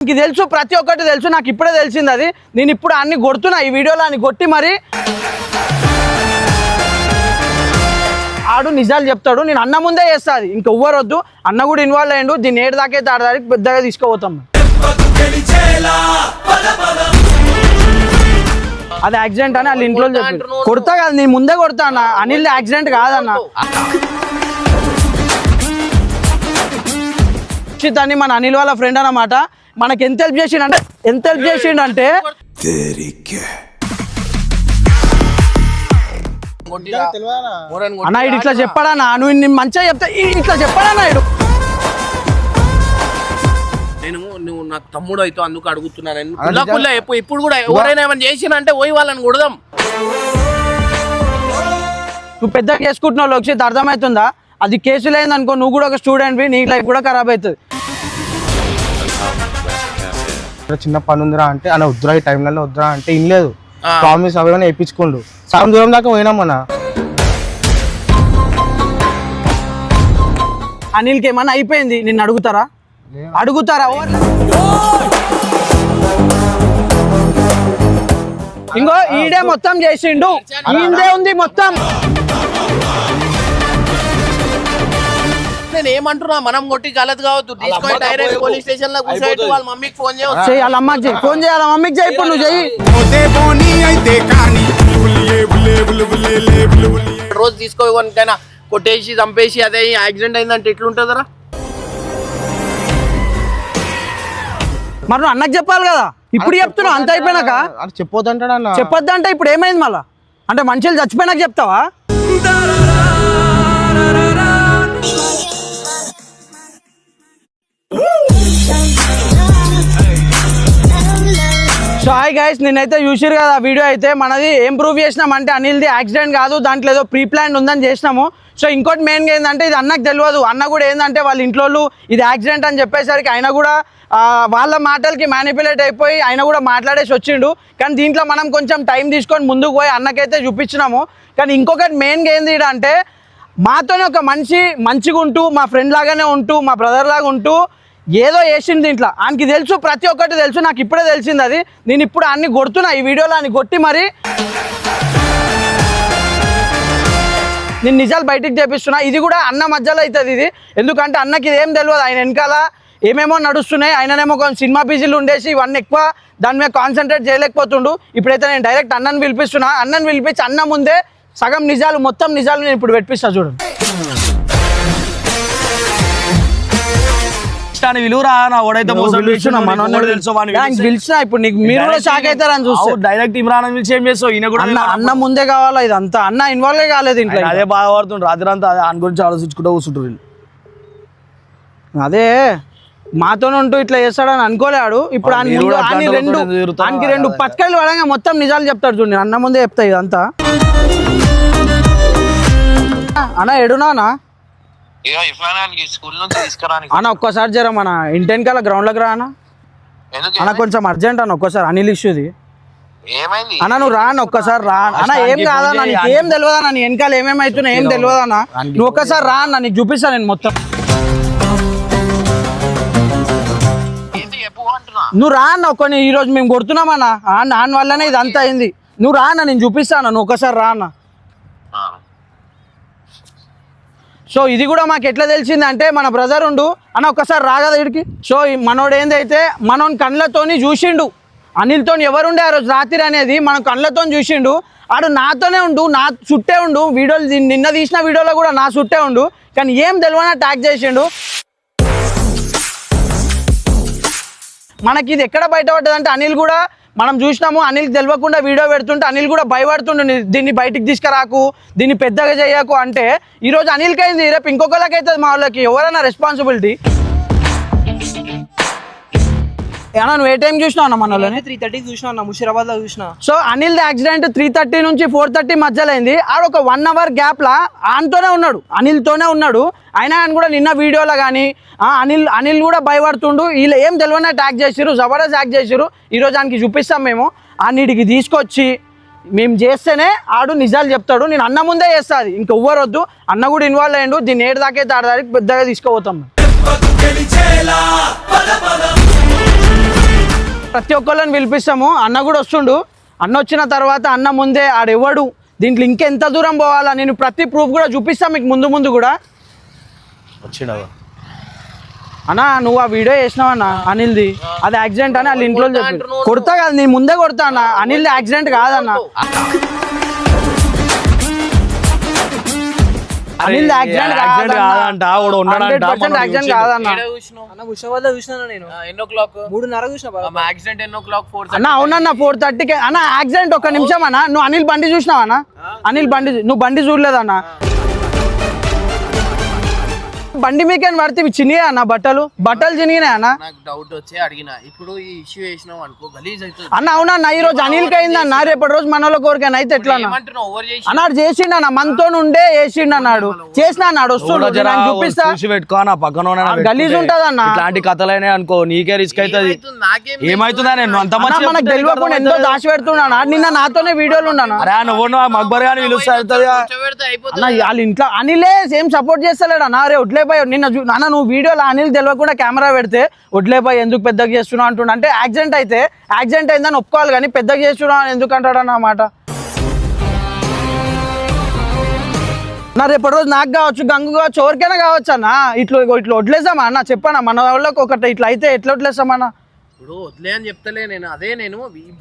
నీకు తెలుసు ప్రతి ఒక్కటి తెలుసు నాకు ఇప్పుడే తెలిసింది అది. నేను ఇప్పుడు అన్ని కొడుతున్నా ఈ వీడియోలో అన్ని కొట్టి మరి. ఆడు నిజాలు చెప్తాడు నేను అన్న ముందే చేస్తాది ఇంక ఎవ్వరొద్దు అన్న కూడా ఇన్వాల్వ్ అయ్యిండు దీన్ని ఏడు దాకే ఆడదానికి పెద్దగా తీసుకుపోతాం అది యాక్సిడెంట్ అని వాళ్ళ ఇంట్లో చెప్పి కొడతా కదా నేను ముందే కొడతా అన్న అనిల్ యాక్సిడెంట్ కాదన్న. చిత్ అని మన అనిల్ వాళ్ళ ఫ్రెండ్ అన్నమాట. మనకి ఎంత హెల్ప్ చేసిండు అంటే ఎంత హెల్ప్ చేసిండు అంటే అన్న ఇడు ఇట్లా చెప్పాడన్నా నువ్వు నేను మంచిగా చెప్తా ఇట్లా చెప్పాడన్నా ఇడు. నేను నువ్వు నాకు తమ్ముడు అయితే అందుకు అడుగుతున్నాను. కుల్ల కుల్ల ఎప్పుడు ఇప్పుడు కూడా ఎవరైనా ఏమైనా చేసినంటే పోయి వాళ్ళని కొడదాం. నువ్వు పెద్ద చేసుకుంటున్నావు లోక్షిత్ అర్థమవుతుందా? అది కేసులు అయింది అనుకో నువ్వు కూడా ఒక స్టూడెంట్వి నీ లైఫ్ కూడా ఖరాబ్ అవుతుంది. ఇక్కడ చిన్న పని ఉందిరా అంటే అన్న వద్దురా ఈ టైంలలో వద్దురా అంటే ఇనలేదు. ప్రామిస్ అవన్నీ వేయించుకోండు. సగం దూరం దాకా పోయినామన్న అనిల్కి ఏమన్నా అయిపోయింది? నిన్ను అడుగుతారా? అడుగుతారా? ఇంకో ఈడే మొత్తం చేసిండు. ఈందే ఉంది మొత్తం. నేను ఏమంటున్నా మనం కొట్టి గలత్ కావద్దు. తీసుకొని డైరెక్ట్ పోలీస్ స్టేషన్లో కూర్చోబెట్టి వాళ్ళ మమ్మీకి ఫోన్ చేయవచ్చు వాళ్ళ అమ్మకి ఫోన్ చేయాలి మమ్మీకి చెయ్యి. ఇప్పుడు నువ్వు చెయ్యి. రోజు తీసుకోవడానికైనా కొట్టేసి చంపేసి అదే యాక్సిడెంట్ అయిందంటే ఎట్లుంటుందరా మరి నువ్వు అన్నకు చెప్పాలి కదా. ఇప్పుడు చెప్తున్నావు అంత అయిపోయినాక. చెప్పొద్దంటాడు అన్న? చెప్పొద్దంటే ఇప్పుడు ఏమైంది మళ్ళా? అంటే మనుషులు చచ్చిపోయినాక చెప్తావా? సో హాయ్ గైస్ నేనైతే చూసిరు కదా వీడియో అయితే మనది ఏం ప్రూవ్ చేసినాం అంటే అనిల్ది యాక్సిడెంట్ కాదు దాంట్లో ఏదో ప్రీ ప్లాన్ ఉందని చేసినాము. సో ఇంకోటి మెయిన్గా ఏంటంటే ఇది అన్నకు తెలియదు. అన్న కూడా ఏంటంటే వాళ్ళ ఇంట్లో వాళ్ళు ఇది యాక్సిడెంట్ అని చెప్పేసరికి ఆయన కూడా వాళ్ళ మాటలకి మ్యానిపులేట్ అయిపోయి ఆయన కూడా మాట్లాడేసి వచ్చిండు. కానీ దీంట్లో మనం కొంచెం టైం తీసుకొని ముందుకు పోయి అన్నకైతే చూపించినాము. కానీ ఇంకొకటి మెయిన్గా ఏంది అంటే మాతోనే ఒక మనిషి మంచిగా ఉంటూ మా ఫ్రెండ్ లాగానే ఉంటూ మా బ్రదర్ లాగా ఉంటూ ఏదో వేసింది దీంట్లో. ఆయనకి తెలుసు ప్రతి ఒక్కటి తెలుసు నాకు ఇప్పుడే తెలిసింది అది. నేను ఇప్పుడు అన్ని కొడుతున్నా ఈ వీడియోలో అన్ని కొట్టి మరి నేను నిజాలు బయటికి చేపిస్తున్నా ఇది కూడా అన్న మధ్యలో అవుతుంది ఇది. ఎందుకంటే అన్నకి ఇదేం తెలియదు ఆయన వెనకాల ఏమేమో నడుస్తున్నాయి. ఆయననేమో కొంచెం సినిమా బిజీలు ఉండేసి ఇవన్నీ ఎక్కువ దాని మీద కాన్సన్ట్రేట్ చేయలేకపోతుండు. ఇప్పుడైతే నేను డైరెక్ట్ అన్నను పిలిపిస్తున్నా. అన్నని పిలిపించి అన్న ముందే సగం నిజాలు మొత్తం నిజాలు నేను ఇప్పుడు పెట్టిస్తా చూడండి ఇష్టాన్ని విలువరా నా ఓడైతే మోసం. పిలిచినా ఇప్పుడు నీకు మీరు కూడా షాక్ అవుతారని చూస్తే. డైరెక్ట్ ఇమ్రాన్ అని పిలిచి ఏం చేస్తావు ఈయన కూడా అన్న అన్న ముందే కావాలా ఇదంతా అన్న ఇన్వాల్వ్ కాలేదు ఇంట్లో అదే బాధపడుతుండ్రు. రాత్రి అంతా అదే ఆయన గురించి ఆలోచించుకుంటూ కూర్చుంటారు వీళ్ళు. అదే మాతోనే ఉంటూ ఇట్లా చేస్తాడని అనుకోలేడు. ఇప్పుడు ఆయన రెండు? ఆయనకి రెండు. పచ్చకాయలు పడంగా మొత్తం నిజాలు చెప్తాడు చూడండి అన్న ముందే చెప్తా ఇదంతా. అన్న ఎడునా అన్న ఒక్కసారి జర మన ఇంటెనకాల గ్రౌండ్లోకి రా అన్న. అన్న కొంచెం అర్జెంట్ అన్న ఒక్కసారి అనిల్ ఇష్యూది. ఏమైంది? అన్న నువ్వు రా అన్న ఒక్కసారి రా అన్న. ఏం కాదన్న నీకు ఏం తెలియదు అన్న నీ వెనకాల ఏమేమి అవుతున్నా ఏం తెలియదు అన్న. నువ్వు ఒక్కసారి రా అన్న నీకు చూపిస్తాను నేను మొత్తం. నువ్వు రా అన్న కొన్ని ఈ రోజు మేము కొడుతున్నామన్న ఆ నాన్న వల్లనే ఇదంతా అయింది. నువ్వు రా అన్న నేను చూపిస్తాను నువ్వు ఒకసారి రా అన్న ఆ. సో ఇది కూడా మాకు ఎట్లా తెలిసింది అంటే మన బ్రదర్ ఉండు. అని ఒక్కసారి రా ఇడికి. సో మనోడు ఏందైతే మనం కళ్ళతోని చూసిండు. అనిల్తో ఎవరుండే ఆ రోజు రాత్రి అనేది మనం కళ్ళతో చూసిండు. ఆడు నాతోనే ఉండు నా చుట్టే ఉండు. వీడియోలు నిన్న తీసిన వీడియోలో కూడా నా చుట్టే ఉండు. కానీ ఏం తెలియనా ట్యాగ్ చేసిండు. మనకి ఇది ఎక్కడ బయటపడ్డదంటే అనిల్ కూడా మనం చూసినాము అనిల్ తెలియకుండా వీడియో పెడుతుంటే అనిల్ కూడా భయపడుతుండు దీన్ని బయటికి తీసుకురాకు దీన్ని పెద్దగా చేయకు అంటే ఈరోజు అనిల్కి అయింది రేపు ఇంకొకరికి అవుతుంది మా వాళ్ళకి ఎవరైనా రెస్పాన్సిబిలిటీ ఏమన్నా నువ్వు ఏ టైం చూసినావు అన్న మన వాళ్ళని త్రీ థర్టీకి చూసిన అన్న ముషిరాబాద్లో చూసిన. So Anil accident three thirty నుంచి ఫోర్ థర్టీ మధ్యలో అయింది ఆడ ఒక వన్ అవర్ గ్యాప్లా ఆయనతోనే ఉన్నాడు అనిల్తోనే ఉన్నాడు. అయినా కానీ కూడా నిన్న వీడియోలో కానీ అనిల్ అనిల్ కూడా భయపడుతుండు. వీళ్ళు ఏం తెలియని ట్యాక్ చేసిరు జబర్దస్త్ యాక్ట్ చేసిరు ఈరోజు ఆయనకి చూపిస్తాం మేము. అన్నిటికి తీసుకొచ్చి మేము చేస్తేనే ఆడు నిజాలు చెప్తాడు. నేను అన్న ముందే చేస్తా అది. ఇంక ఎవ్వరొద్దు. అన్న కూడా ఇన్వాల్వ్ అయ్యిండు. దీన్ని ఏడు దాకైతే ఆడదానికి పెద్దగా తీసుకుపోతాం గెలిచేలా పద పద. ప్రతి ఒక్కళ్ళని పిలిపిస్తాము. అన్న కూడా వస్తుండు. అన్న వచ్చిన తర్వాత అన్న ముందే ఆడెవడు దీంట్లో ఇంకెంత దూరం పోవాలా? నేను ప్రతి ప్రూఫ్ కూడా చూపిస్తాను మీకు ముందు ముందు కూడా. వచ్చిండవు అన్న నువ్వు ఆ వీడియో చేసినావన్న అనిల్ది. అది యాక్సిడెంట్ అని వాళ్ళ ఇంట్లో చెప్పి కొడతా కదా నేను ముందే కొడతా అన్న. అనిల్ది యాక్సిడెంట్ కాదన్న. అనిల్ది యాక్సిడెంట్ యాక్సిడెంట్ కాదంట వాడు ఉన్నాడంట మనం యాక్సిడెంట్ కాదన్న. ఏడ చూసినావు? అన్న ముషిరాబాద్లో చూసినా నేను? ఆ, ఎన్నో క్లాక్? మూడున్నర చూసిన బాబా యాక్సిడెంట్ ఎన్నో క్లాక్? ఫోర్ అన్న అవునన్న ఫోర్ థర్టీకి. అన్న యాక్సిడెంట్ ఒక్క నిమిషం అన్న. నువ్వు అనిల్ బండి చూసినావా అన్న? అనిల్ బండి నువ్వు బండి చూడలేదన్న? బండి మీకేం పడితే ఇవి చినిగా అన్న బట్టలు? బట్టలు చినిగినాయి అన్న? నాకు డౌట్ వచ్చి అడిగిన. ఇప్పుడు ఈ ఇష్యూ చేసినావు అనుకో గలీజ్ అవుతుంది. అన్న అవునన్న ఈ రోజు అనిల్కి అయిందన్న? రేపటి రోజు మన వాళ్ళకి ఎవరికైనా అయితే ఎట్లా అన్న ఏమంటున్నావు? ఓవర్ చేసి అన్నాడు చేసిండు అన్న. మనతో ఉండే చేసిండు అన్నాడు చేసిన అన్నాడు జరా, నేను చూపిస్తా. చూసి పెట్టుకో నా పక్కన ఆ, గలీజ్ పెట్టుకుంటే ఉంటదన్న. ఇట్లాంటి కథలైనా అనుకో నీకే రిస్క్ అవుతుంది ఏమైతుంది? నాకేం ఏమైతుందా? నేను అంత అన్న మంచి మనకు తెలియకుండా ఎంతో దాచి పెడుతున్నాను నిన్న నాతోనే వీడియోలు ఉన్నాను అరే నువ్వు మక్బర్ గాని పిలుస్తా అవుతుందిగా కూర్చోబెడితే అయిపోతుంది అన్న వాళ్ళ ఇంట్లో అనిలే సేమ్ సపోర్ట్ చేస్తలేడు అన్న. అరే వడ్లేపోయి నిన్న నాన్న నువ్వు వీడియోలో అనిల్ తెలియకుండా కెమెరా పెడితే వడ్లేపోయి ఎందుకు పెద్దగా చేస్తున్నావు అంటున్నా అంటే యాక్సిడెంట్ అయితే యాక్సిడెంట్ అయిందని ఒప్పుకోవాలి కానీ పెద్దగా చేస్తున్నావు అని ఎందుకు అంటాడు అన్నమాట నా రేపటి రోజు నాకు కావచ్చు గంగు కావచ్చు ఎవరికైనా కావచ్చు అన్న. ఇట్లా ఇట్లా వడ్లేసామా అన్న? చెప్పానా? మన వాళ్ళకి ఒకటి ఇట్లా అయితే ఎట్లా వడ్లేసామన్నా ఇప్పుడు వదిలే అని చెప్తలే నేను. అదే నేను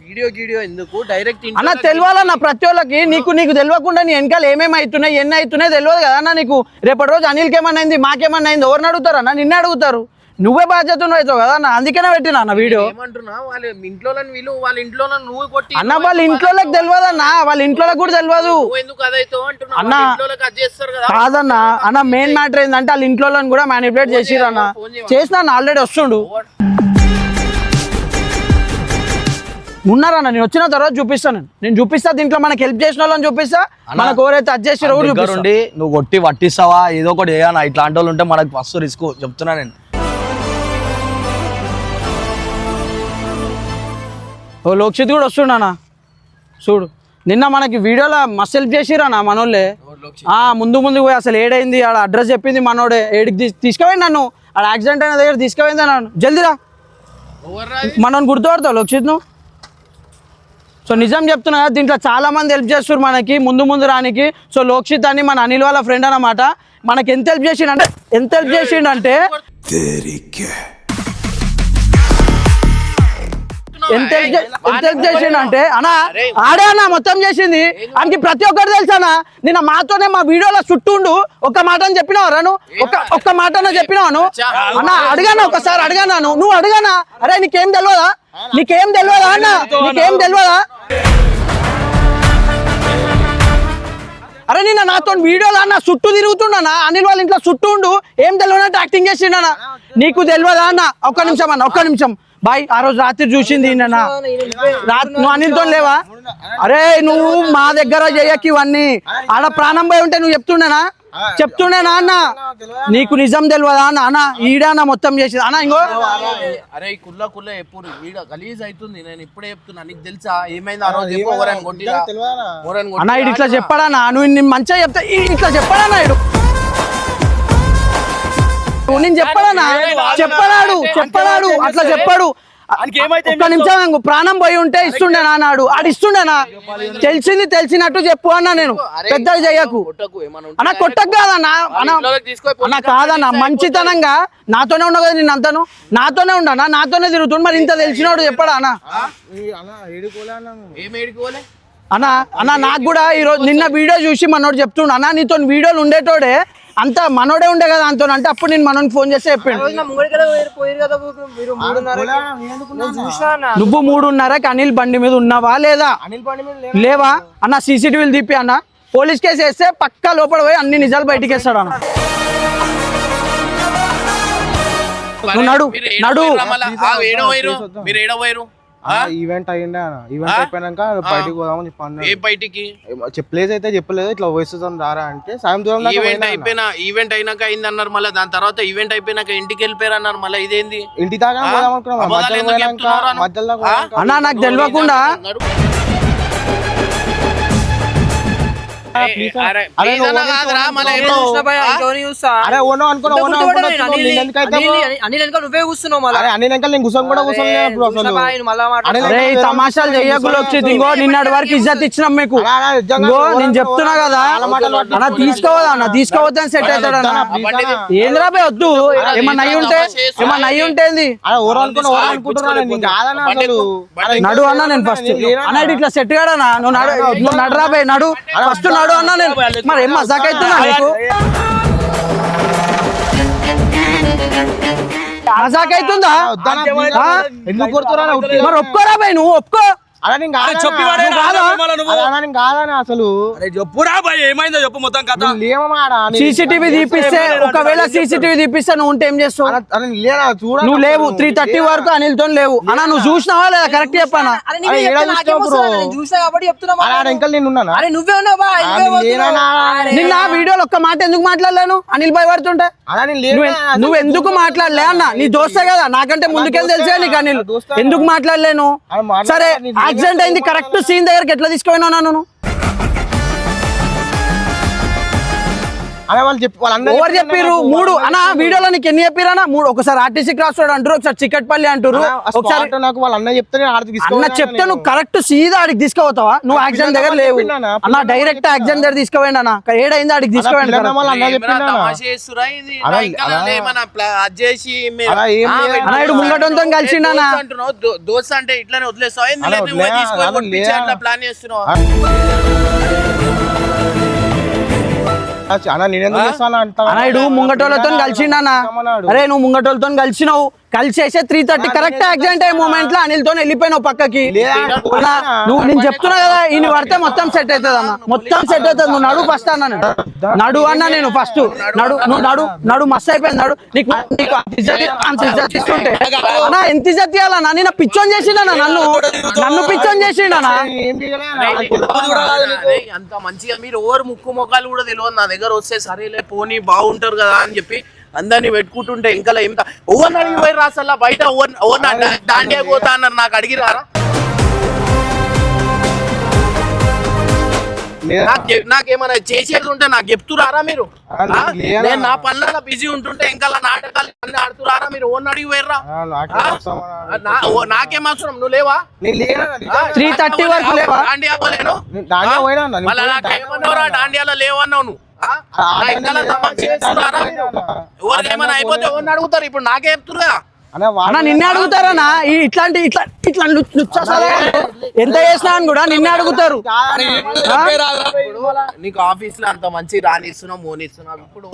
వీడియో గీడియో ఎందుకు? డైరెక్ట్ అన్న తెలియాలన్న ప్రతి ఒళ్ళకి నీకు నీకు తెలియకుండా నీ వెనకాల ఏమేమి అవుతున్నాయి ఎన్ని అవుతున్నాయి తెలియదు కదా అన్న నీకు. రేపటి రోజు అనిల్కి ఏమన్నా అయింది మాకేమన్నా అయింది ఎవరిని అడుగుతారు అన్న? నిన్నే అడుగుతారు. నువ్వే బాధ్యత అవుతావు కదా అన్న? అందుకనే పెట్టినా అన్న వీడియో. ఏమంటున్నా? వాళ్ళ ఇంట్లో వీళ్ళు వాళ్ళ ఇంట్లో నువ్వు కొట్టి అన్న వాళ్ళ ఇంట్లోకి తెలియదు అన్న. వాళ్ళ ఇంట్లోకి కూడా తెలియదు ఎందుకు అదైతావు అంటున్నా అన్న. కాదన్న. అన్న మెయిన్ మ్యాటర్ ఏంటంటే వాళ్ళ ఇంట్లో కూడా మ్యానిపులేట్ చేసిరు అన్న. చేసిన ఆల్రెడీ వస్తుండు. ఉన్నారన్న నేను వచ్చిన తర్వాత చూపిస్తాను నేను. చూపిస్తా దీంట్లో మనకి హెల్ప్ చేసిన వాళ్ళని చూపిస్తా. మనకు ఎవరైతే అది చూపిస్తా. ఉండి నువ్వు కొట్టి పట్టిస్తావా? ఏదో ఒకటి చేయనా ఇట్లాంటి వాళ్ళు ఉంటే మనకు ఫస్ట్ రిస్క్ చెప్తున్నా నేను. ఓ లోక్షిత్ కూడా వస్తుండనా చూడు. నిన్న మనకి వీడియోలో మస్తు హెల్ప్ చేసిరన్నా మనోళ్ళే. ఆ ముందు ముందు పోయి అసలు ఏడైంది? ఆడ అడ్రస్ చెప్పింది మనోడే. ఏడికి తీస్- తీసుకుపోయింది నన్ను. ఆడ యాక్సిడెంట్ అయిన దగ్గర తీసుకుపోయింది నన్ను జల్దిరా మనల్ని గుర్తుపడతావు లోక్షిత్ నువ్వు సో నిజం చెప్తున్నా దీంట్లో చాలా మంది హెల్ప్ చేస్తారు మనకి ముందు ముందు రానికి. సో లోక్షిత్ అని మన అనిల్ వాళ్ళ ఫ్రెండ్ అన్నమాట. మనకి ఎంత హెల్ప్ చేసిండంటే ఎంత హెల్ప్ చేసిండంటే ఎంత ఎంత help చేసిండంటే అన్నా ఆడే అన్న మొత్తం చేసింది. ఆయనకి ప్రతి ఒక్కరు తెలుసానా నిన్న మాతోనే మా వీడియోలో చుట్టూండు. ఒక్క మాట అని చెప్పినావరా నువ్వు ఒక్క ఒక్క మాట చెప్పినావు అన్న అడిగానా ఒకసారి అడిగానా నువ్వు? నువ్వు అడిగానా? అరే నీకేం తెలియదా నీకేం తెలియదా అన్న? నీకేం తెలియదా అరే నిన్న నాతో వీడియోలో అన్న చుట్టూ తిరుగుతుండనా అనిల్ వాళ్ళ ఇంట్లో చుట్టూ ఉండు. ఏం తెలియనట్టు యాక్టింగ్ చేసిండనా నీకు తెలియదా అన్న? ఒక్క నిమిషం అన్న ఒక్క నిమిషం. బాయ్ ఆ రోజు రాత్రి చూసింది నువ్వు అనిల్తో లేవా? అరే నువ్వు మా దగ్గర చేయకి ఇవన్నీ. ఆడ ప్రాణం పోయి ఉంటే నువ్వు చెప్తుండేనా? చెప్తుండేనా అన్న నీకు నిజం తెలియదా అన్న? అన్న ఈడానా మొత్తం చేసింది. అన్న ఇంకో. అరే ఈ కుల్ల కుల్ల ఎప్పుడు వీడ గలీజ్ అవుతుంది నేను ఇప్పుడే చెప్తున్నా. నీకు తెలుసా? ఏమైంది ఆ రోజు? అన్న? ఇటు ఇట్లా చెప్పాడన్నా. నువ్వు నేను మంచిగా చెప్తా ఈ- ఇట్లా చెప్పాడన్నా ఇడు నువ్వు నేను చెప్పాడన్నా. చెప్పడాడు చెప్పడాడు. అట్లా చెప్పాడు. నిమిషం. ప్రాణం పోయి ఉంటే ఇస్తుండేనా అన్నాడు ఆడు ఇస్తుండేనా తెలిసింది తెలిసినట్టు చెప్పు అన్నా నేను. పెద్దగా చెయ్యకు. అన్న కొట్టకు కాదన్నా. అన్న కాదన్న. మంచితనంగా నాతోనే ఉండవు కదా నేను అంతాను? నాతోనే ఉండనా నాతోనే తిరుగుతుండు. మరి ఇంత తెలిసినోడు చెప్పడా అన్న? అన్న అన్న నాకు కూడా ఈరోజు నిన్న వీడియో చూసి మనోడు చెప్తుండు. అన్న నీతో వీడియోలు ఉండేటోడే అంత మనోడే ఉండే కదా అంతో అంటే అప్పుడు నేను మనోని ఫోన్ చేస్తే చెప్పిండు. రోజు నా ముంగడి కదా పోయారు పోయారు కదా మీరు మూడున్నర నేను చూసినా అన్న నువ్వు మూడున్నరకి అనిల్ బండి మీద ఉన్నావా లేదా? లేవా? అన్న సీసీటీవీలు తీపి అన్న. పోలీస్ కేసు వేస్తే పక్కా లోపల పోయి అన్ని నిజాలు బయటికి వేస్తాడు అన్న. నడు నడు? మీరు ఏడ పోయిర్రు? ఆ? ఈవెంట్ అయ్యిండే అన్న. ఈవెంట్ అయిపోయినాక బయటికి పోదామని చెప్పాను ఏ బయటికి? చెప్పలేదు అయితే చెప్పలేదు ఇట్లా వయసుతో రారా అంటే సాయం దూరం ఈవెంట్. అయిపోయినా ఈవెంట్ అయినాక అయింది అన్నారు మళ్ళీ దాని తర్వాత ఈవెంట్ అయిపోయినాక ఇంటికి వెళ్ళిపోయారు అన్నారు మళ్ళీ ఇదేంది? ఇంటి దాకా? పోదాం అనుకున్నాం మధ్యలో ఎందుకు పోయినాక నువ్వే కూర్చున్నావు తమాషాలు చెయ్యకులు ఇంకో నిన్నటి వరకు ఇజ్జత్ ఇచ్చినాం మీకు. నేను చెప్తున్నా కదా. అన్న తీసుకోవద్దా అన్న తీసుకోవద్దని సెట్ అవుతాడు అన్న. ఏంద్రా వద్దు. ఏమన్నా అయ్యి ఉంటే ఏమన్నా అయ్యి ఉంటే నడు అన్న నేను ఫస్ట్? అన్న ఇటు ఇట్లా సెట్ కాడనా నువ్వు నడు నడురా నడు ఫస్ట్ నడు అన్న నేను. మరి ఏం మజాక్ అవుతున్నా నీకు? మజాక్ అవుతుందా? ఎందుకు కొడుతున్నా మరి ఒప్పుకోరా బే నువ్వు ఒప్పుకో. అలా నేను అసలు. చెప్పురా భయ్ ఏమైందో చెప్పు మొత్తం కథ. సీసీటీవీ తీపిస్తే ఒకవేళ సీసీటీవీ తీపిస్తే నువ్వు ఉంటే ఏం చేస్తావు? నువ్వు లేవు త్రీ థర్టీ వరకు అనిల్తో లేవు. అన్న నువ్వు చూసినావా లేదా? కరెక్ట్ చెప్పానా? నిన్న వీడియోలో ఒక్క మాట ఎందుకు మాట్లాడలేను? అనిల్ భాయ్ పడుతుంటే? నువ్వు ఎందుకు మాట్లాడలే అన్న? నీ దోస్తే కదా. నాకంటే ముందుకెళ్ళి తెలిసే నీకు అనిల్. ఎందుకు మాట్లాడలేను? సరే యాక్సిడెంట్ అయింది కరెక్ట్ సీన్ దగ్గరికి ఎట్లా తీసుకుపోయినా నన్ను వాళ్ళు చెప్పి వాళ్ళందరూ ఓవర్ చెప్పిర్రు? మూడు అన్న వీడియోలో నీకు ఎన్ని చెప్పిరన్నా మూడు. ఒకసారి ఆర్టీసీ క్రాస్ రోడ్ అంటారు ఒకసారి చిక్కట్పల్లి అంటారు ఒకసారి నాకు వాళ్ళ అన్న చెప్తే అన్న చెప్తే నువ్వు కరెక్ట్ సీదా ఆడికి తీసుకుపోతావా? నువ్వు యాక్సిడెంట్ దగ్గర లేవు? అన్న డైరెక్ట్ యాక్సిడెంట్ దగ్గర తీసుకుపోయిండు అన్న. ఏడైంది ఆడికి ఈడు ముంగటంతో కలిసిండు అన్న. అంటున్నావు. దో- దోస్త్ అంటే ఇట్లానే వదిలేస్తావు? ఏంది అలా అన్న ముంగటోళ్ళతో కలిసిండన్న అరే నువ్వు ముంగటోళ్ళతో కలిసినావు. కలిసేసే త్రీ థర్టీ కరెక్ట్ యాక్సిడెంట్ అయ్యే మూమెంట్లో అనిల్తో వెళ్ళిపోయినావు పక్కకి. నువ్వు నేను చెప్తున్నా కదా ఈయన పడితే మొత్తం సెట్ అవుతుంది అన్న. మొత్తం సెట్ అవుతుంది. నువ్వు నడు ఫస్ట్ అన్న నేను. నడు అన్న నేను ఫస్ట్ నడు నువ్వు నడు నడు మస్తు అయిపోయింది నడు. నీకు నీకు అంత ఇజ్జత్ ఇస్తుంటే. అన్న ఎంత ఇజ్జత్ ఇవ్వాలన్నా నేను పిచ్చోని చేసిండన్న నన్ను. నన్ను పిచ్చోని చేసిండనా అంత మంచిగా మీరు ఓవర్ ముక్కు మొక్కలు కూడా తెలియదు నా దగ్గర. వస్తే సరేలే పోనీ బాగుంటారు కదా అని చెప్పి అందరినీ పెట్టుకుంటుంటే ఇంకా ఏం ఓవర్ అడిగి పోయి రాసల్లా బయట దాండియా పోతా అన్నారు నాకు అడిగి రారా నాకేమైనా చేసేది ఉంటే నాకు చెప్తురారా మీరు? నేను నా పనులలో బిజీ ఉంటుంటే ఇంకా నాటకాలు అన్ని ఆడుతురారా మీరు? ఓన్ అడిగి ఓ- నాకేం అవసరం? నువ్వు లేవా? ఆ, 3:30 వరకు లేవా? దాండియా పోలేను? దాండియా? పోయినా. దాండియాలో లేవన్నావు నువ్వు? అయిపోతే ఎవరిని అడుగుతారు? ఇప్పుడు నాకే చెప్తున్నా అన్న నిన్నే అడుగుతారన్నా ఈ ఇట్లాంటి ఇట్లా ఇట్లా ఎంత చేసినా అని కూడా నిన్నే అడుగుతారు? నీకు ఆఫీస్లో అంత మంచి రానిస్తున్నావు మోనిస్తున్నావు. ఇప్పుడు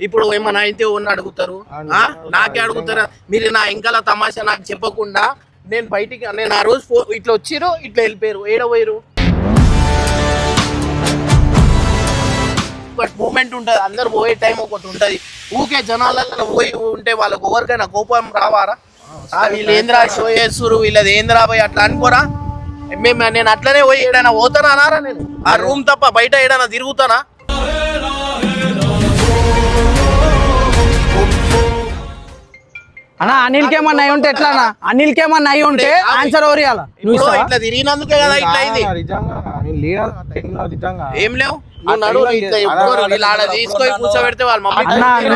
ఇప్పుడు ఏమైనా అయితే ఎవరిని అడుగుతారు? ఆ? నాకే అడుగుతారా? మీరు నా ఇంకల తమాషా నాకు చెప్పకుండా నేను బయటికి నేను ఆ రోజు ఫో- ఇట్లా వచ్చిరు ఇట్లా వెళ్ళిపోయారు. ఏడవైరు బట్ మూమెంట్ ఉంటుంది. అందరు పోయే టైం ఒకటి ఉంటది. ఊకే జనాలలో పోయి ఉంటే వాళ్ళకి ఎవరికైనా కోపం రావారా? ఆ, వీళ్ళు ఏంద్రా షో చేస్తురు వీళ్ళది ఏంద్రా పోయి అట్లా అనుకోరా? మేము నేను అట్లనే పోయి ఏడైనా పోతానా? అనారా నేను? ఆ రూమ్ తప్ప బయట ఏడైనా తిరుగుతానా? అన్న అనిల్ కేమన్నా అయి ఉంటే ఎట్లా అన్న అనిల్ కేమన్నా అయి ఉంటే ఆన్సర్ నువ్వు ఇస్తావా? ఇట్లా తిరిగినందుకే కదా ఇట్లా అయింది. ఏం లేవు. వీళ్ళు ఆడ తీసుకొని కూర్చోబెడితే వాళ్ళ మమ్మీ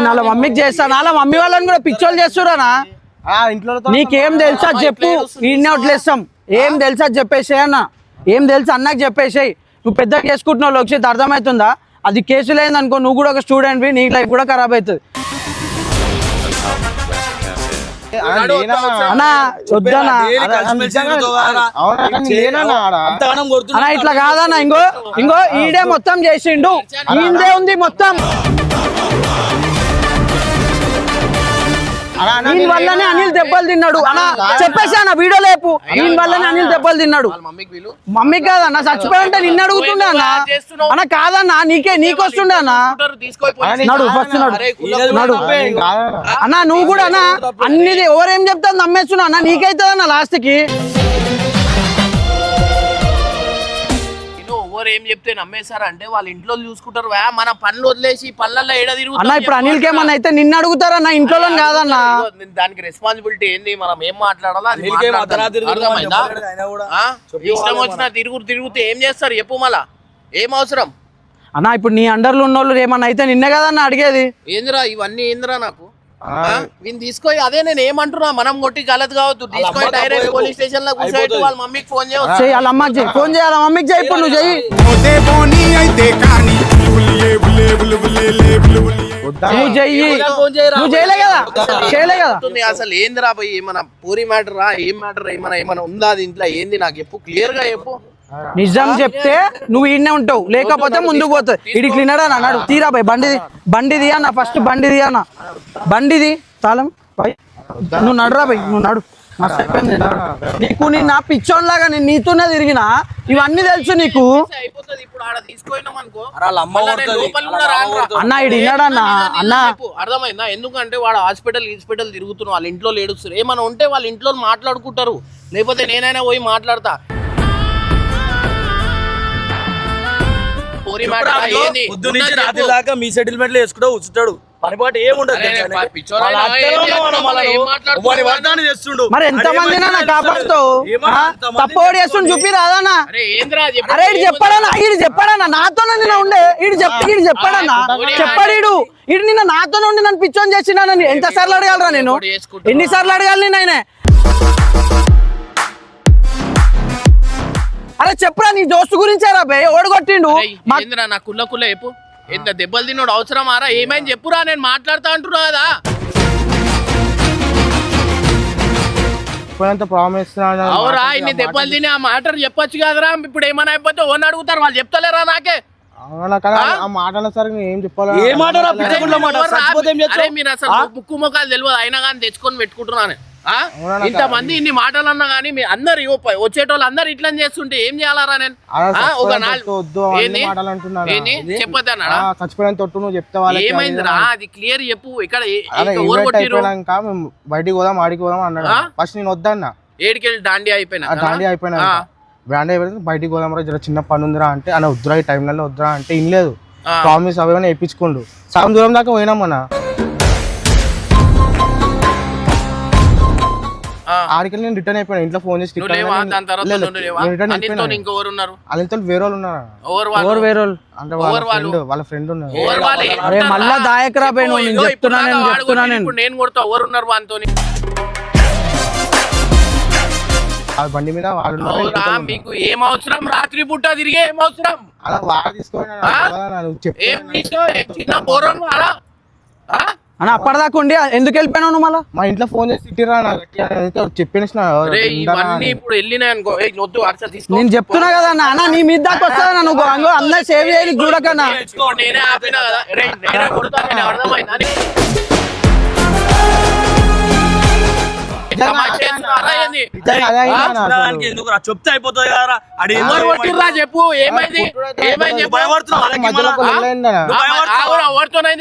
వాళ్ళ మమ్మీకి చేస్తాను వాళ్ళ మమ్మీ వాళ్ళని కూడా పిచ్చోళ్ళు చేస్తురానా నీకేం తెలుసా చెప్పు? ఈయన వదిలేస్తాం. ఏం తెలుసా చెప్పేసే అన్న? ఏం తెలుసా అన్నకు చెప్పేసేయ్? నువ్వు పెద్ద చేసుకుంటున్నావు లోక్షిత్ అర్థమవుతుందా? అది కేసు లేదనుకో నువ్వు కూడా ఒక స్టూడెంట్ నీ లైఫ్ కూడా ఖరాబ్ అవుతుంది. అన్న అన్న ఇట్లా కాదన్న ఇంకో ఇంకో ఈడే మొత్తం చేసిండు. ఈందే ఉంది మొత్తం. దీని వల్లనే అనిల్ దెబ్బలు తిన్నాడు. అన్న చెప్పేసి అన్న వీడియో లేపు. దీని వల్లనే అనిల్ దెబ్బలు తిన్నాడు. వాళ్ళ మమ్మీకి వీళ్ళు మమ్మీకి కాదన్న చచ్చిపోయి ఉంటే నిన్ను అడుగుతుండే అన్న. అన్న కాదన్న నీకే నీకు వస్తుండే అన్న. నడు ఫస్ట్ నడు. అన్న నువ్వు కూడా అన్న అన్నిది ఎవరేం చెప్తాను నమ్మేస్తున్నా అన్న నీకైతుందన్న లాస్ట్కి ఎవరు ఏం చెప్తే నమ్మేశారు? అంటే వాళ్ళ ఇంట్లో చూసుకుంటారు. వా, మన పనులు వదిలేసి పనులలో ఏడ తిరుగుతాం అన్న ఇప్పుడు చెప్పు అనిల్ కేమన్నా అయితే నిన్ను అడుగుతారన్న ఇంట్లో కాదన్న. దానికి రెస్పాన్సిబిలిటీ ఏంది? మనం ఏం మాట్లాడాలో అనిల్కే? ఇష్టం వచ్చిన తిరుగు తిరుగుతే ఏం చేస్తారు? చెప్పు మళ్ళా. ఏం అవసరం? అన్న ఇప్పుడు నీ అండర్లో ఉన్న వాళ్ళు ఏమన్నా అయితే నిన్నే కదా అన్న అడిగేది. ఏందిరా ఇవన్నీ ఏందిరా నాకు? వీని తీసుకొని అదే నేను ఏమంటున్నా మనం కొట్టి గలత్ కావద్దు. తీసుకొని డైరెక్ట్ పోలీస్ స్టేషన్లో కూర్చోబెట్టి వాళ్ళ మమ్మీకి ఫోన్ చేయవచ్చు చెయ్యి వాళ్ళ అమ్మకి ఫోన్ చేయాలి మమ్మీకి చెయ్యి ఇప్పుడు నువ్వు చెయ్యి. నువ్వు చెయ్యి. నువ్వు చేయలే కదా. చేయలే కదా. అసలు ఏందిరా పోయి? ఏమన్నా పూరి మ్యాటర్? రా ఏం మ్యాటర్? ఏమన్నా ఏమన్నా ఉందా అది ఇంట్లో ఏంది? నాకు చెప్పు. క్లియర్గా చెప్పు. నిజం చెప్తే నువ్వు ఈడనే ఉంటావు. లేకపోతే ముందుకు పోతావు. ఇడి క్లీనర్ అని అన్నాడు. తీరా పోయి బండిది బండిది అన్న ఫస్ట్ బండిది అన్న. బండిది తాళం పై. నువ్వు నడురా పోయి నువ్వు నడు. మస్తు అయిపోయింది. నీకు నిన్న పిచ్చోన్ లాగా నేను నీతోనే తిరిగినా ఇవన్నీ తెలుసు నీకు. నేను. అన్న ఇడు విన్నాడన్న అన్న. అర్థమైందా? ఎందుకంటే వాడు హాస్పిటల్ హాస్పిటల్ తిరుగుతున్నారు వాళ్ళ ఇంట్లో ఏడుస్తారు ఏమైనా ఉంటే వాళ్ళ ఇంట్లో మాట్లాడుకుంటారు. లేకపోతే నేనైనా పోయి మాట్లాడతా. పోరి మాట? పొద్దు నుంచి రాత్రి. దాకా మీ సెటిల్మెంట్ చేసుకుంటూ కూర్చుంటాడు పనిపాటు ఏముండదు చేస్తుండు. మరి ఎంత మంది కాపాడుతావు తప్పోడు చేస్తుండు? చూపి రాదన్నా. అరే ఏంద్రా చెప్పు. అరే ఇడు చెప్పాడన్నా ఇడు చెప్పాడన్నా నాతోనే నిన్న ఉండే ఇడు చెప్పి ఇడు చెప్పాడన్నా చెప్పాడు ఇడు ఇడు నిన్న నాతోనే ఉండి నన్ను పిచ్చోని చేసినానని ఎంత సార్లు అడగాలరా నేను. ఎన్ని సార్లు అడగాలి నేను ఆయనే? అరే చెప్పురా నీ దోస్తు గురించేరా బే ఓడగొట్టిండు. ఏందిరా నా కుల్ల కుల్ల చెప్పు. ఎంత దెబ్బలు తిన్నాడు అవసరమారా ఏమైంది చెప్పురా నేను మాట్లాడతా అంటున్నా కదా. ప్రామిస్ అవురా ఇన్ని దెబ్బలు తిని ఆ మాట చెప్పొచ్చు కదరా. ఇప్పుడు ఏమైనా అయిపోతే ఓన్ అడుగుతారు వాళ్ళు చెప్తలేరా నాకే? ఆ? మాటల సరే నేను ఏం చెప్పాలి? ఏ మాట రా పిచ్చ గుండ్ల మాట? ఎవరు రా- చచ్చిపోతే ఏం చేస్తావు? అరే మీరు అసలు ముక్కు ముఖాలు తెలియదు అయినా కానీ తెచ్చుకొని పెట్టుకుంటున్నాను ఇంతమంది ఇన్ని మాటలు అన్నా కానీ మీ అందరు వచ్చేటోళ్ళు అందరు ఇట్లా చేస్తుంటే ఏం చేయాలరా నేను? ఒక చెప్పొద్దన్నాడా? చచ్చిపోయిన తొట్టు నువ్వు చెప్తే వాళ్ళకి ఏమైందిరా? అది క్లియర్ చెప్పు. ఇక్కడ బయటికి పోదాం ఆడికి పోదాం అన్నాడు? ఫస్ట్ నేను వద్దన్నా. ఏడికెళ్ళి దాండి అయిపోయినా దాండి అయిపోయినాక. బ్రాండ్ అయిపోయింది బయటికి పోదాం రా జర చిన్న పని ఉందిరా అంటే అన్న వద్దురా ఈ టైంలలో వద్దురా అంటే ఇనలేదు. ప్రామిస్ అవేమైనా వేయించుకోండు. సగం దూరం దాకా పోయినాం మన ఆడికి నేను రిటర్న్ అయిపోయినా. ఇంట్లో ఫోన్ చేసి రిటర్న్ అయిపోయినా ఇంకెవరు ఉన్నారు వాళ్ళతో వేరే వాళ్ళు ఉన్నారు. ఎవరు వేరే వాళ్ళు? అంటే వాళ్ళ? ఫ్రెండ్ వాళ్ళ? ఫ్రెండ్ ఉన్నారు. అరే? మళ్ళా దాయకరా పోయి నువ్వు నేను ఇగో ఇప్పుడు చెప్తున్నా నేను వాడు చెప్తున్నా నేను. నేను కొడతా. ఎవరు ఉన్నారు వానితోని ఆ బండి మీద ఉన్నారు. మీకు ఏం అవసరం? రాత్రి పుట్ట తిరిగే ఏం అవసరం? అలా వాడు ఏం చిన్న పోరం అలా? అన్న అప్పటిదాకా ఉండి ఎందుకు వెళ్ళిపోయినావు నువ్వు మళ్ళా మా ఇంట్లో ఫోన్ చేసి తిట్టిరా చెప్పేసిన ఇప్పుడు వద్దు తీసుకో నేను చెప్తున్నా కదా అన్న అన్న నీ మీద దాకా వస్తుందా నువ్వు అందరు సేవ్ చేయడానికి చూడకన్నా నేనే ఆపినా కదా నేనే అర్థమైందా? చెప్తే అయిపోతుంది కదా కొట్టిర్రా చెప్పు ఏమైంది భయపడుతున్నావు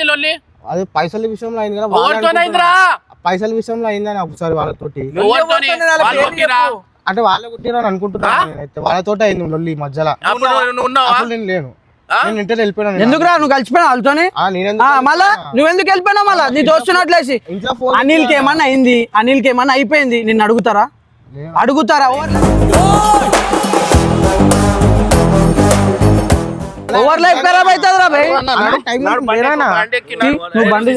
లొల్లి అది పైసల విషయంలో అయింది కదా. పైసల విషయంలో అయిందని ఒకసారి వాళ్ళతోటి. అంటే వాళ్ళే కుట్టిరా అని అనుకుంటున్నాను నేనైతే. వాళ్ళతో అయింది లొల్లి మధ్యలో. నేను లేను. నేను ఇంటర్ వెళ్ళిపోయాను ఎందుకురా? నువ్వు కలిసిపోయినా వాళ్ళతోని? మళ్ళా? నువ్వెందుకు వెళ్ళిపోయినావు మళ్ళా? నీ దోస్తున్నట్లేసి అనిల్కి ఏమన్నా అయింది? అనిల్కి ఏమన్నా అయిపోయింది? నిన్ను అడుగుతారా? అడుగుతారా? ఓవర్ లైఫ్ ఖరాబ్ అవుతుంది రా భయ్. నువ్వు బండి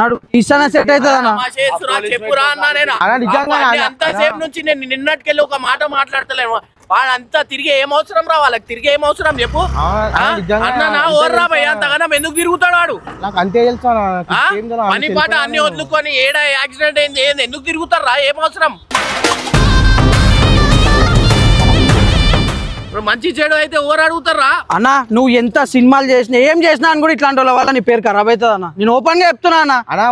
నడు ఇస్తానే సెట్ అవుతుంది అన్న తమాషా చేస్తురా, చెప్పురా అన్నా నేను. అంతసేపు నుంచి నేను నిన్నటికెళ్ళి ఒక మాట మాట్లాడతలేను. వాడు అంతా తిరిగి ఏం అవసరం రా వాళ్ళకి? తిరిగి ఏం అవసరం చెప్పు. అన్న ఓర్రా భయ్య? అంతగానం ఎందుకు తిరుగుతాడు వాడు? నాకు అంతే తెలుసా పని పాట. అన్ని వదులుకొని ఏడ యాక్సిడెంట్ అయింది ఏంది ఎందుకు తిరుగుతారా ఏం అవసరం? మంచి చెడు అయితే ఎవరు అడుగుతారా? అన్న నువ్వు ఎంత సినిమాలు చేసినా ఏం చేసినా అని కూడా ఇట్లాంటి వాళ్ళ వల్ల నీ పేరు ఖరాబ్ అవుతుంది అన్న. నేను ఓపెన్గా చెప్తున్నా అన్న. అన్నా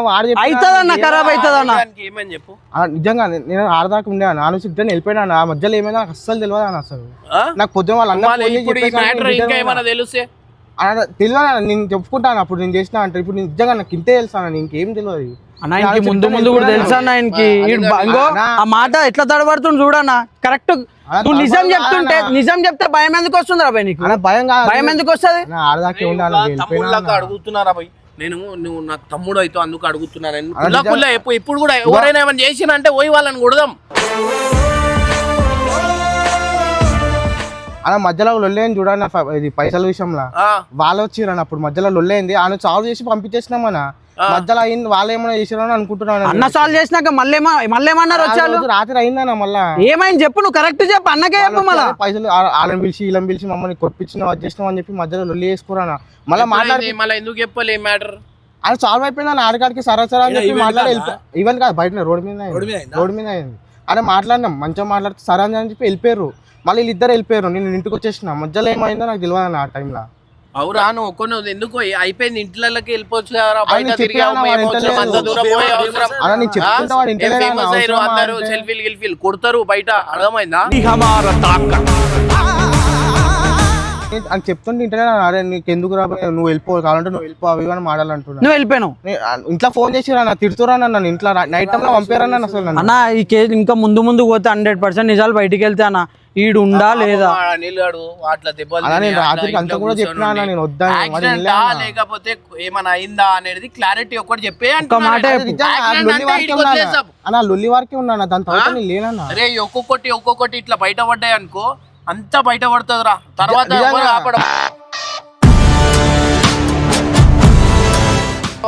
అవుతుంది అన్న ఖరాబ్ అవుతుంది అన్న. ఏమని చెప్పు? నిజంగా నేను- ఆడదాకా ఉండే నాలుగు సిద్ధం వెళ్ళిపోయినా ఆ మధ్యలో ఏమైనా నాకు అస్సలు తెలియదు అని అసలు? నాకు పొద్దున వాళ్ళందరూ మళ్ళీ ఫోన్ చేసి ఇప్పుడు ఈ చెప్పేసి మ్యాటర్ నేను ఇంకా రిటర్న్ ఏమైనా తెలిస్తే? అన్న, తెలియదు నేను చెప్పుకుంటాను. అప్పుడు నేను చేసిన అంటే ఇప్పుడు నేను నిజంగా నాకు ఇంతే తెలుసా అన్న, ఇంకేం తెలియదు ఆయనకి ముందు ముందు కూడా తెలుసా ఆయనకి? ఆ మాట ఎట్లా తడబడుతుంది చూడన్న కరెక్ట్ నువ్వు నిజం చెప్తుంటే నిజం చెప్తే భయం ఎందుకు వస్తుంది రా భయ్ నీకు? అన్న భయం కాదు. భయం ఎందుకు వస్తుంది. అడుగుతున్నారా నేను నువ్వు నాకు తమ్ముడు అయితే అందుకు అడుగుతున్నాను. ఇప్పుడు కూడా ఎవరైనా ఏమైనా చేసిన అంటే పోయి వాళ్ళని కొడదాం. అలా మధ్యలో లొల్లేని చూడండి ఇది పైసల విషయంలో. ఆ, వాళ్ళు వచ్చిరన్న అప్పుడు మధ్యలో లొల్లేంది. ఆయన సాల్వ్ చేసి పంపించేసినామన్న మధ్యలో అయింది వాళ్ళు ఏమైనా చేసిరని అనుకుంటున్నాను అన్న సాల్వ్ చేసినాక మళ్ళీ మళ్ళీ ఏమన్నారు వచ్చారు? రాత్రి అయిందన్న మళ్ళా. ఏమైంది చెప్పు నువ్వు కరెక్ట్ చెప్పు అన్నకే చెప్పు మళ్ళా. పైసలు వాళ్ళని పిలిచి వీళ్ళని పిలిచి మమ్మల్ని కొట్టించిన అది చేసినాం అని చెప్పి మధ్యలో లొల్లి చేసుకురానా మళ్ళీ మాట్లాడి? మళ్ళీ ఎందుకు చెప్పలే మ్యాటర్ అది సాల్వ్ అయిపోయింది ఆడికాడికి సరా సరా అని చెప్పి మాట్లాడి ఈవెంట్ కాదు బయట రోడ్ మీద? రోడ్ మీద అయింది? అదే మాట్లాడినాం మంచిగా మాట్లాడితే సరే అని చెప్పి వెళ్ళిపోయారు మళ్ళీ వీళ్ళిద్దరు వెళ్ళిపోయారు. నేను ఇంటికి వచ్చేసిన. మధ్యలో ఏమైందో నాకు తెలియదు ఆ టైంలో. అవురా నువ్వు ఒక్కను ఎందుకు అయిపోయింది? ఇంట్లోకి వెళ్ళిపోవచ్చు కదా బయట ఫేమస్ అయ్యారు అందరూ? సెల్ఫీలు గిల్ఫీలు కొడతారు బయట. అర్థమైందా? అని చెప్తుంటే ఇంటనే అరే నీకు ఎందుకు రా నువ్వు వెళ్ళిపో కావాలంటే నువ్వు వెళ్ళిపో అవి అని మాడాలంటున్నా నువ్వు వెళ్ళిపోయావు నే- ఆ, ఇంట్లో ఫోన్ చేసి నా తిడుతురా నన్ను ఇంట్లో. నైట్ టైంలో పంపారన్న అసలు అన్న ఈ కేసు ఇంకా ముందు ముందు పోతే హండ్రెడ్ పర్సెంట్ నిజాలు బయటికి వెళ్తే అన్న ఈడు ఉండా లేదా? నిలగాడు అట్లా దెబ్బలు అంతా కూడా చెప్పినా. నేను. లేకపోతే ఏమైనా అయిందా అనేది క్లారిటీ ఒకటి చెప్పే ఒక్క మాట అది చెప్పు. నిజంగా ఆ Accident లొల్లి అంటే వారికే ఉన్నా దాని తర్వాత లేనన్నా? అరే ఒక్కొక్కటి ఒక్కొక్కటి ఇట్లా బయట పడ్డాయి అనుకో అంతా బయట పడుతుందిరా. తర్వాత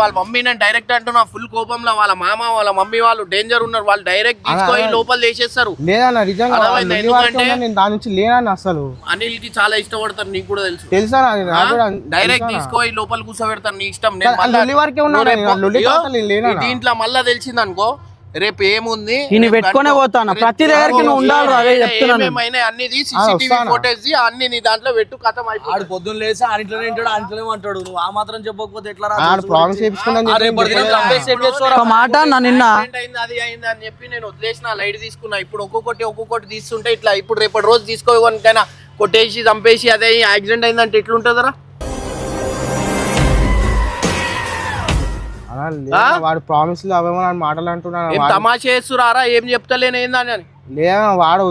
వాళ్ళ మమ్మీ నేను డైరెక్ట్ అంటున్నా ఫుల్ కోపంలో వాళ్ళ మామ వాళ్ళ మమ్మీ వాళ్ళు డేంజర్ ఉన్నారు. వాళ్ళు డైరెక్ట్ తీసుకొని లోపల చేసేస్తారు. లేదన్న నిజంగా ఎందుకంటే- నేను దాని నుంచి అసలు. అనిల్కి చాలా ఇష్టపడతారు నీకు కూడా తెలుసు. తెలుసా డైరెక్ట్? తీసుకొని లోపల కూర్చోబెడతారు నీ ఇష్టం. నేను దీంట్లో మళ్ళా తెలిసింది అనుకో రేపు ఏముంది రేపు పెట్టుకొనే. పోతాను. ప్రతి దగ్గరికి నువ్వు ఉండాలి రా, అదే చెప్తున్నాను. అన్ని సీసీటీవీ? ఫోటోస్ అన్ని నీ దాంట్లో పెట్టు కథం ఆడు పొద్దున్న లేసి ఆడింట్లోనే ఉంటాడు ఆడింట్లోనే అంటాడు నువ్వు ఆ మాత్రం చెప్పకపోతే ఎట్లా రా ఆడ ప్రామిస్? ఒక మాట నా నిన్న అది అయింది అని చెప్పి నేను వదిలేసిన లైట్ తీసుకున్నా ఇప్పుడు ఒక్కొక్కటి ఒక్కొక్కటి తీస్తుంటే ఇట్లా ఇప్పుడు రేపటి రోజు తీసుకోవడానికైనా కొట్టేసి చంపేసి అదే యాక్సిడెంట్ అయిందంటే ఎట్లుంటుందిరా వాడు ప్రామిస్ అవేమో మాటలు అంటున్నాను ఏం తమాషా చేస్తురారా? ఏం చెప్తలేను ఏందని అని. లేదా వాడు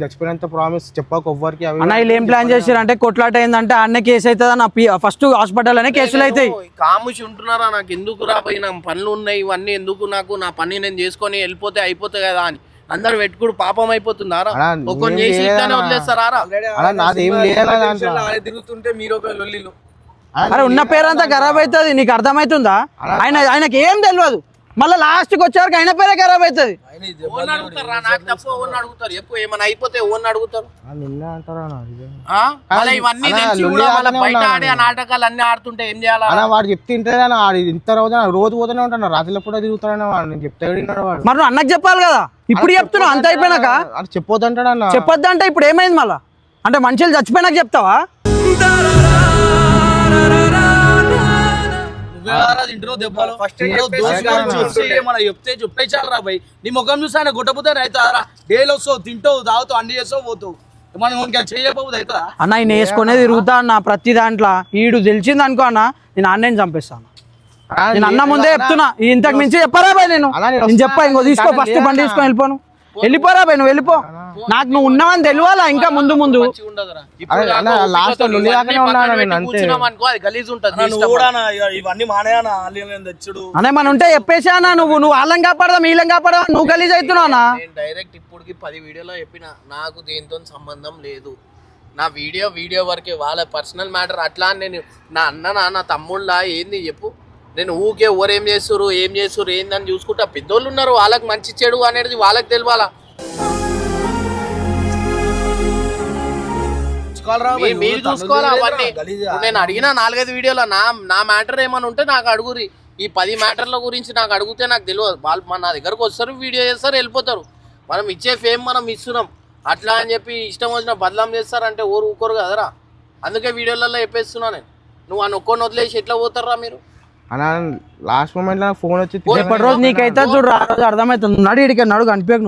చచ్చిపోయినంత ప్రామిస్ చెప్పక ఎవ్వరికి అన్న వీళ్ళు ఏం ప్లాన్ చేసారు అంటే కొట్లాట అయిందంటే అన్న కేసు అవుతుంది అన్న. ఫస్ట్ హాస్పిటల్ అనే కేసులు అవుతాయి కాముషి ఉంటున్నారా? నాకు ఎందుకు రా పోయి నా పనులు ఉన్నాయి ఇవన్నీ ఎందుకు నాకు? నా పని నేను చేసుకొని వెళ్ళిపోతే అయిపోతాయి కదా అని. అందరు పెట్టుకుడు పాపం ఒక్కొని నేను చేసి వదిలేస్తారా? అలా నాది లేదా తిరుగుతుంటే మీరు ఒక లొల్లిలు అరే ఉన్న పేరంతా ఖరాబ్ అవుతుంది నీకు అర్థమవుతుందా? ఆయన ఆయనకి ఏం తెలియదు మళ్ళీ లాస్ట్కి వచ్చారు ఆయన పేరే ఖరాబ్ అవుతుంది. వాడు ఇంత రోజు రోజు పోతూనే ఉంటాను రాత్రిలో కూడా తిరుగుతాడని వాడు. నేను చెప్తే మరి నువ్వు అన్నకు చెప్పాలి కదా? ఇప్పుడు చెప్తున్నావు అంత అయిపోయినాక. అది చెప్పొద్దంటాడు అన్న. చెప్పొద్దంటే ఇప్పుడు ఏమైంది మళ్ళా? అంటే మనుషులు చచ్చిపోయినాక చెప్తావా? నువ్వే రా తింటున్నావు దెబ్బలు చూసి ఏమన్నా చెప్తే చెప్తే చాలు రా భయ్. నీ ముఖం చూసి ఆయన గుట్టపోతే అవుతారా? డైలీ వస్తావు తింటావు తాగుతావు అన్ని చేస్తావు పోతావు. మనం ఇంకా చేయకపోతే అవుతుందా అన్న ఈయన వేసుకునే తిరుగుతా అన్న ప్రతి దాంట్లో. ఈడు తెలిసింది అనుకో అన్న నేను అన్నని చంపేస్తాను నేను అన్న ముందే చెప్తున్నా. ఇంతకు మించి చెప్పరా బాయ్ నేను? నేను చెప్పా ఇంకో తీసుకో ఫస్ట్ బండి. తీసుకొని వెళ్ళిపోను. వెళ్ళిపోరా బాయ్ నువ్వు వెళ్ళిపో. నాకు నువ్వు ఉన్నావని తెలియాలా? ఇంకా ముందు ముందు. ఉన్నాను అంతే. అనే మన ఉంటే చెప్పేసా అన్న నువ్వు నువ్వు వాళ్ళని కాపాడదాం వీళ్ళని కాపాడదాం నువ్వు గలీజ్ అవుతున్నావు అన్న. నేను డైరెక్ట్ ఇప్పటికి పది వీడియోలో చెప్పిన నాకు దేంతో సంబంధం లేదు. నా వీడియో వీడియో వరకే వాళ్ళ పర్సనల్ మ్యాటర్ అట్లా అని నేను నా అన్న నా నా తమ్ముళ్ళ ఏంది చెప్పు. నేను ఊకే ఎవరు ఏం చేస్తారు ఏం చేస్తారు ఏందని చూసుకుంటా పెద్దోళ్ళు ఉన్నారు వాళ్ళకి మంచి చెడు అనేది వాళ్ళకి తెలియాలా మీరు? చూసుకోవాలి అవన్నీ? నేను అడిగిన నాలుగైదు వీడియోలో నా నా మ్యాటర్ ఏమైనా ఉంటే నాకు అడుగురి ఈ పది మ్యాటర్ల గురించి నాకు అడిగితే నాకు తెలియదు. వాళ్ళు మన నా దగ్గరకు వస్తారు వీడియో చేస్తారు వెళ్ళిపోతారు. మనం ఇచ్చే ఫేమ్ మనం ఇస్తున్నాం. అట్లా అని చెప్పి ఇష్టం వచ్చిన బదలాం చేస్తారంటే ఊరు ఊరుకోరు కదరా? అందుకే వీడియోలలో చెప్పేస్తున్నా నేను. నువ్వు ఆ నొక్కొని వదిలేసి ఎట్లా పోతారా మీరు? అన్న లాస్ట్ మూమెంట్లో ఫోన్ వచ్చి రేపటి రోజు నీకైతే చూడు ఆ రోజు అర్థమవుతుంది నడు ఇడికి నడు కనిపించకు నువ్వు.